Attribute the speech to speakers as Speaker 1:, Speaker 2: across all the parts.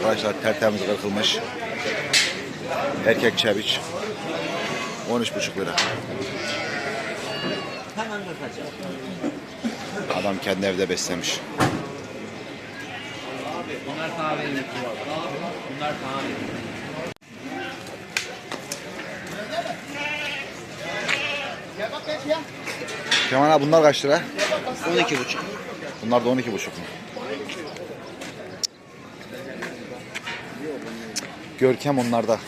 Speaker 1: arkadaşlar tertemiz kırkılmış. Erkek çeviç. 13,5 lira. Adam kendi evde beslemiş.
Speaker 2: Bunlar kahverengi. Bunlar kahverengi.
Speaker 1: Kemal abi bunlar kaç lira?
Speaker 2: 12 buçuk.
Speaker 1: Bunlar da 12,5 mu? Görkem onlarda.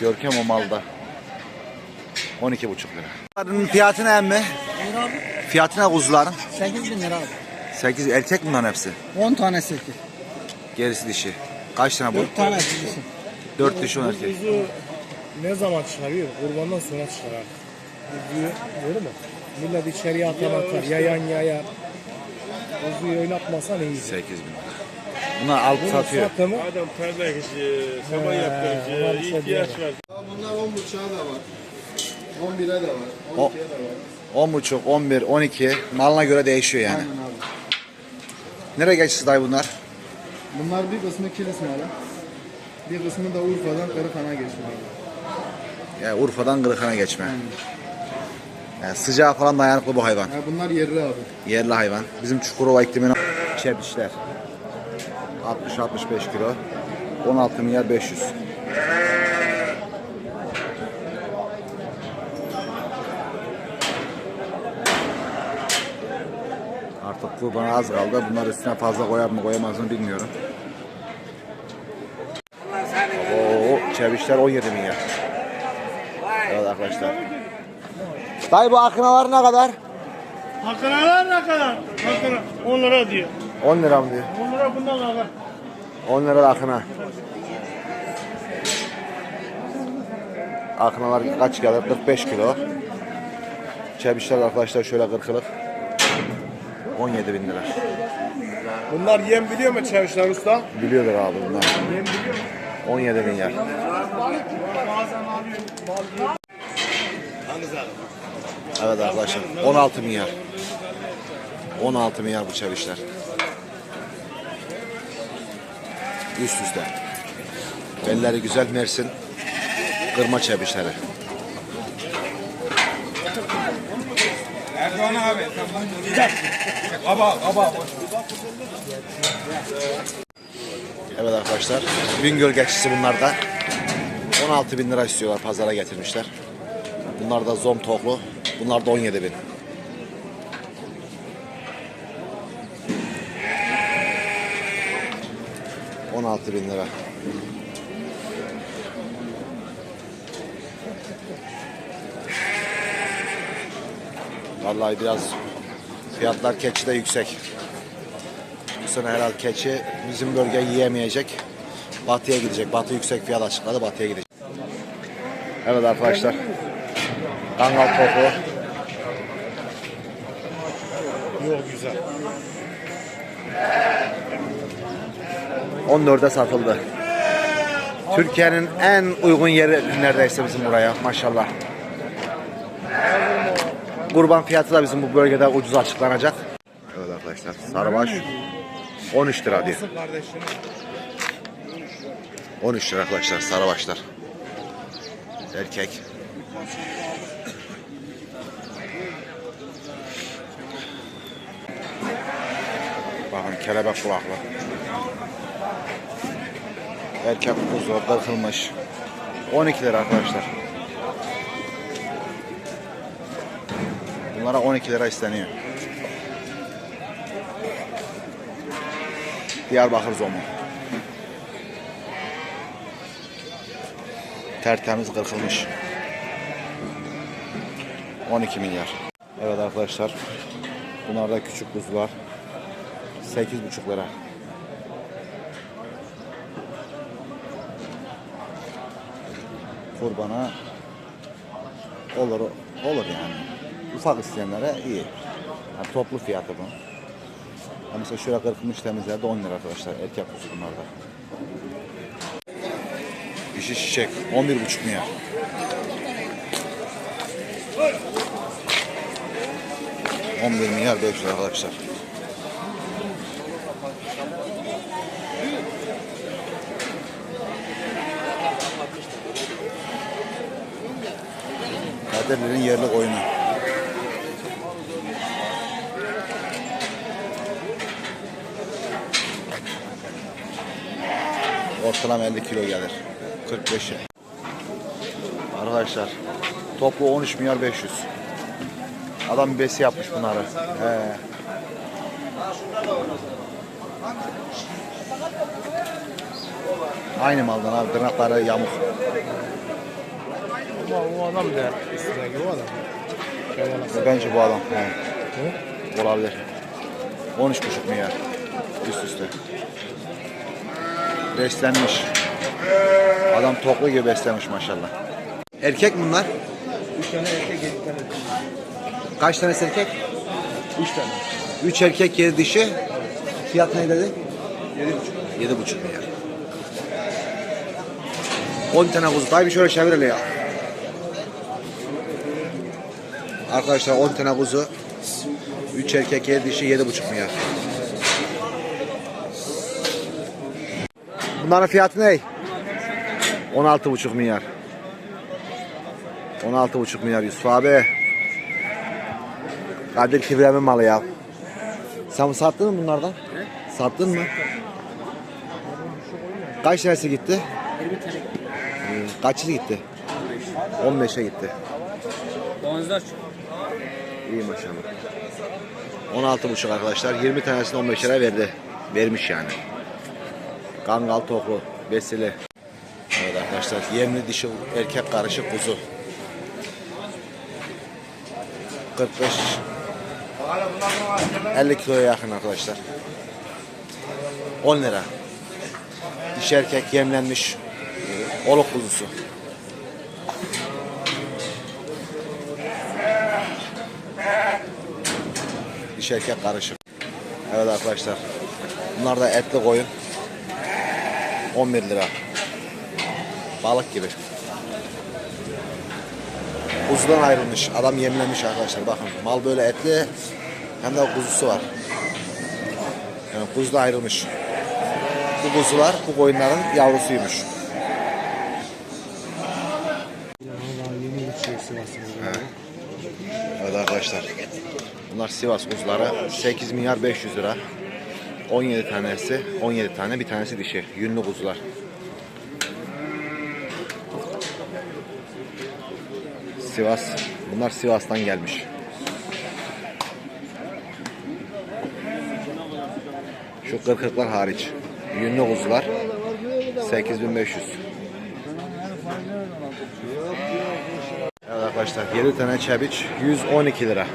Speaker 1: Görkem o malda. 12,5 lira. Bunların fiyatı ne emmi? Fiyatı ne kuzuların?
Speaker 3: 8 bin lira abi.
Speaker 1: 8 erkek bunların hepsi.
Speaker 3: 10 tane silki.
Speaker 1: Gerisi dişi. Kaç tane bu?
Speaker 3: 4 tane silki.
Speaker 1: 4 dişi 10 erkek.
Speaker 4: Kuzu ne zaman çıkarıyor? Kurbandan sonra çıkar artık. Kuzuyu doğru mu? Millet içeriye atar atar. Yayan yayar. Kuzuyu oynatmasan iyi.
Speaker 1: 8 bin lira. Bunlar alıp satıyor.
Speaker 4: Satımı
Speaker 5: Adam tarla işi, saman yaptırıcı, ihtiyaç var.
Speaker 6: Bunlar 10 buçuğa da var. 11'e de var. 12'ye de var.
Speaker 1: 10,5, 11, 12 malına göre değişiyor yani.
Speaker 6: Aynen abi.
Speaker 1: Nereye geçsiz dayı bunlar?
Speaker 6: Bunlar bir kısmı kilis malı. Bir kısmı da Urfa'dan Kırıkhan'a geçiyor.
Speaker 1: Yani Urfa'dan Kırıkhan'a geçme. Yani sıcağa falan dayanıklı bu hayvan.
Speaker 6: Ha, bunlar yerli abi.
Speaker 1: Yerli hayvan. Bizim Çukurova iklimine çepişler. 60-65 kilo. 16 milyar 500. Artık kurbana az kaldı. Bunlar üstüne fazla koyar mı koyamaz mı bilmiyorum. Oo, çevişler 17 milyar. Evet arkadaşlar. Dayı bu akınalar ne kadar?
Speaker 5: Hakkınalar ne kadar? Hakkına 10 lira diyor.
Speaker 1: 10 lira mı diyor?
Speaker 5: 10 lira bundan kadar.
Speaker 1: 10 lira da akına. Akınalar kaç gelir? 45 kilo. Çebişler arkadaşlar şöyle kırkılık. 17 bin lira.
Speaker 4: bunlar yem biliyor mu çavuşlar usta?
Speaker 1: Biliyordur abi bunlar. 17 bin yer. Evet arkadaşlar 16 milyar. 16 milyar bu çevişler. Üst üste. Belleri güzel Mersin. Kırma çevişleri. Evet arkadaşlar. Bingöl geçisi bunlar da. 16 bin lira istiyorlar pazara getirmişler. Bunlar da zom toklu. Bunlar da 17 bin. On altı bin lira. Vallahi biraz fiyatlar keçide yüksek. Bu sene herhalde keçi bizim bölge yiyemeyecek. Batıya gidecek. Batı yüksek fiyat açıkladı. Batıya gidecek. Evet arkadaşlar. Kangal topu.
Speaker 4: Yok güzel.
Speaker 1: 14'e satıldı. Türkiye'nin en uygun yeri neredeyse bizim buraya maşallah. Kurban fiyatı da bizim bu bölgede ucuz açıklanacak. Evet arkadaşlar sarıbaş 13 lira diyor.
Speaker 4: Kardeşim.
Speaker 1: 13 lira arkadaşlar sarıbaşlar. Erkek. Bakın kelebek kulaklı. Erkek kuzu kırkılmış. 12 lira arkadaşlar. Bunlara 12 lira isteniyor. Diyarbakır zomu. Tertemiz kırkılmış. 12 milyar. Evet arkadaşlar. Bunlar da küçük kuzular. 8,5 lira. Kurbana olur olur yani. Ufak isteyenlere iyi. Yani toplu fiyatı bu. Yani mesela şöyle kırkılmış temizlerde 10 lira arkadaşlar. Erkek kuzu bunlarda. Dişi çiçek 11,5 milyar. On bir milyar 500 arkadaşlar. Kadirli'nin yerli koyunu. Ortalama 50 kilo gelir. 45'e. Arkadaşlar toplu 13 milyar 500. Adam besi yapmış bunları. He. Aynı maldan abi tırnakları yamuk.
Speaker 4: O adam da üstüne gibi o adam.
Speaker 1: Bence bu adam. He. Olabilir. 13,5 milyar. Üst üste. Beslenmiş. Adam toklu gibi beslenmiş maşallah. Erkek bunlar?
Speaker 4: Üç tane erkek yedi tane.
Speaker 1: Kaç tanesi erkek?
Speaker 4: Üç tane.
Speaker 1: 3 erkek 7 dişi. Fiyat ne dedi? 7,5. 7,5 milyar. 10 tane kuzu. Bir şöyle çevir hele ya. Arkadaşlar 10 tane kuzu. 3 erkek 7 dişi 7,5 milyar. Bunların fiyatı ne? 16,5 milyar. 16,5 milyar Yusuf abi. Kadir Kibremin malı ya. Sen sattın mı bunlardan? Sattın mı? Kaç tanesi gitti?
Speaker 3: 20 tane.
Speaker 1: Kaçı gitti? 15'e gitti.
Speaker 3: Boğazlar
Speaker 1: İyi maşallah. 16,5 arkadaşlar. 20 tanesini 15 lira verdi. Vermiş yani. Kangal toklu. Besili. Evet arkadaşlar. Yemli dişi erkek karışık kuzu. 45 50 kiloya yakın arkadaşlar. 10 lira. Dişi erkek yemlenmiş oluk kuzusu. Dişi erkek karışık. Evet arkadaşlar. Bunlar da etli koyun. 11 lira. Balık gibi. Kuzudan ayrılmış. Adam yemlemiş arkadaşlar. Bakın mal böyle etli. Hem de kuzusu var. Yani kuzu da ayrılmış. Bu kuzular bu koyunların yavrusuymuş.
Speaker 4: Sivas'ın.
Speaker 1: Evet arkadaşlar. Bunlar Sivas kuzuları. 8 milyar 500 lira. 17 tanesi. 17 tane bir tanesi dişi. Yünlü kuzular. Sivas. Bunlar Sivas'tan gelmiş. Şu kırkıklar hariç. Yünlü kuzular. 8500. Evet arkadaşlar 7 tane çebiç 112 lira.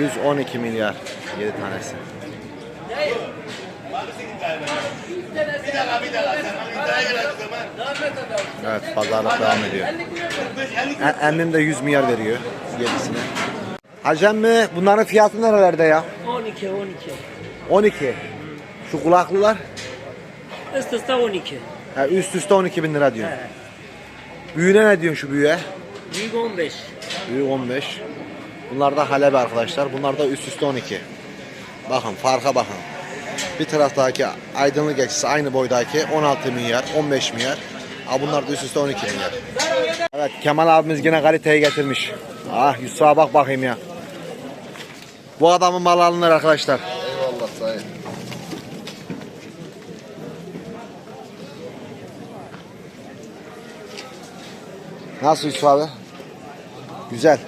Speaker 1: 112 milyar 7 tanesi. Evet pazarlık devam ediyor. E- Emmim de 100 milyar veriyor yedisine. Hacem mi? Bunların fiyatı nerelerde ya?
Speaker 7: 12 12.
Speaker 1: 12. Şu kulaklılar
Speaker 7: Üst üste 12.
Speaker 1: ha, üst üste 12 bin lira diyor. Büyüğüne ne diyorsun şu büyüğe?
Speaker 7: Büyük 15.
Speaker 1: Büyük 15. Bunlar da Halebe arkadaşlar. Bunlar da üst üste 12. Bakın farka bakın. Bir taraftaki aydınlık eksisi aynı boydaki 16 milyar, 15 milyar. Ha bunlar da üst üste 12 milyar. Evet Kemal abimiz yine kaliteyi getirmiş. Ah Yusuf'a bak bakayım ya. Bu adamın malı alınır arkadaşlar.
Speaker 6: Eyvallah sayın.
Speaker 1: Nasıl Yusuf abi? Güzel.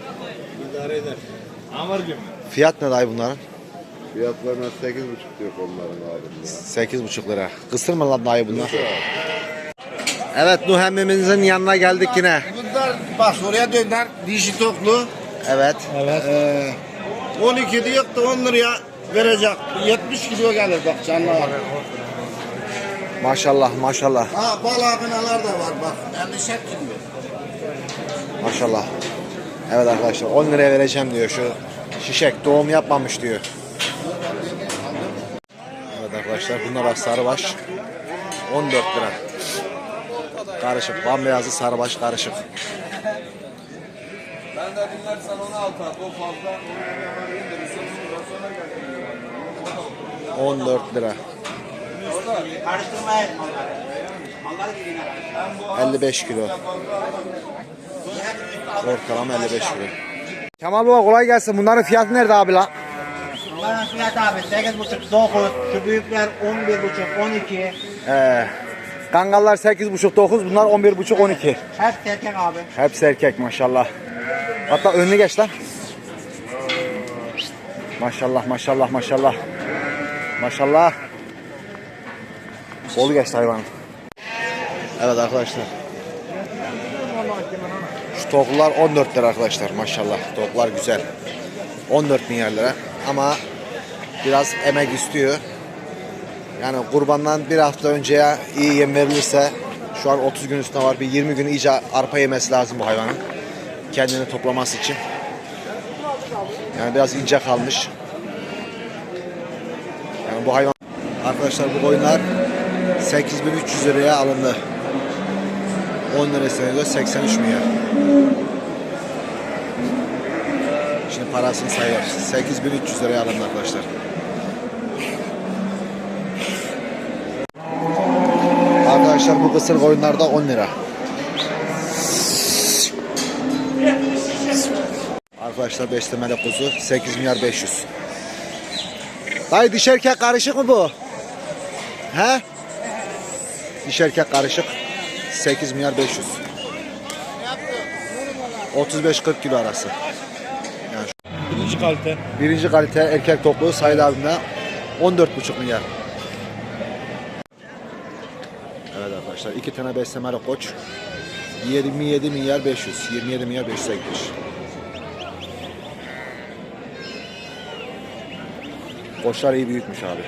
Speaker 1: Fiyat ne dayı bunların?
Speaker 6: Fiyatlarına 8,5 diyor onların abi.
Speaker 1: 8,5 lira. Kısır mı lan dayı bunlar? Evet Nuh emmimizin yanına geldik yine.
Speaker 8: Bunlar bak oraya döner dişi toklu.
Speaker 1: Evet.
Speaker 8: Ee, 12 diyor da 10 liraya verecek. 70 kilo gelir bak canlı.
Speaker 1: Maşallah maşallah.
Speaker 8: Ha bal akınalar da var bak. 50 kilo.
Speaker 1: Maşallah. Evet arkadaşlar 10 liraya vereceğim diyor şu şişek doğum yapmamış diyor. Evet arkadaşlar bunlar sarıbaş 14 lira. Karışık bambeyazı sarıbaş karışık.
Speaker 5: Ben de dinlersen 16 at. O fazla.
Speaker 1: 14 lira.
Speaker 8: Karıştırma etme onları.
Speaker 1: 55 kilo. Ortalama 55 kilo. Kemal Baba kolay gelsin. Bunların fiyatı nerede abi la?
Speaker 2: Bunların fiyatı abi 8,5 9. Şu büyükler 11,5 12.
Speaker 1: Ee, kangallar 8,5 9 bunlar 11,5 12.
Speaker 2: Hep erkek abi.
Speaker 1: Hepsi erkek maşallah. Hatta önünü geç lan. Maşallah maşallah maşallah. Maşallah. Bolu geçti hayvan. Evet arkadaşlar. Şu toklular 14 lira arkadaşlar maşallah. Toklar güzel. 14 milyar lira ama biraz emek istiyor. Yani kurbandan bir hafta önceye iyi yem verilirse şu an 30 gün üstüne var. Bir 20 gün iyice arpa yemesi lazım bu hayvanın. Kendini toplaması için. Yani biraz ince kalmış. Yani bu hayvan arkadaşlar bu koyunlar 8300 liraya alındı. 10 lirasına göre 83 milyar. Şimdi parasını sayıyor. 8300 liraya alındı arkadaşlar. Arkadaşlar bu kısır koyunlarda 10 lira. Arkadaşlar beslemeli kuzu 8 milyar 500. Dayı diş erkek karışık mı bu? He? Diş erkek karışık 8 milyar 500. 35-40 kilo arası.
Speaker 4: Birinci kalite.
Speaker 1: Birinci kalite erkek toplu sayılı abimle 14,5 milyar. Evet arkadaşlar iki tane beslemeli koç. 27 milyar 500. 27 milyar 500 gitmiş. Koçlar iyi büyütmüş abi.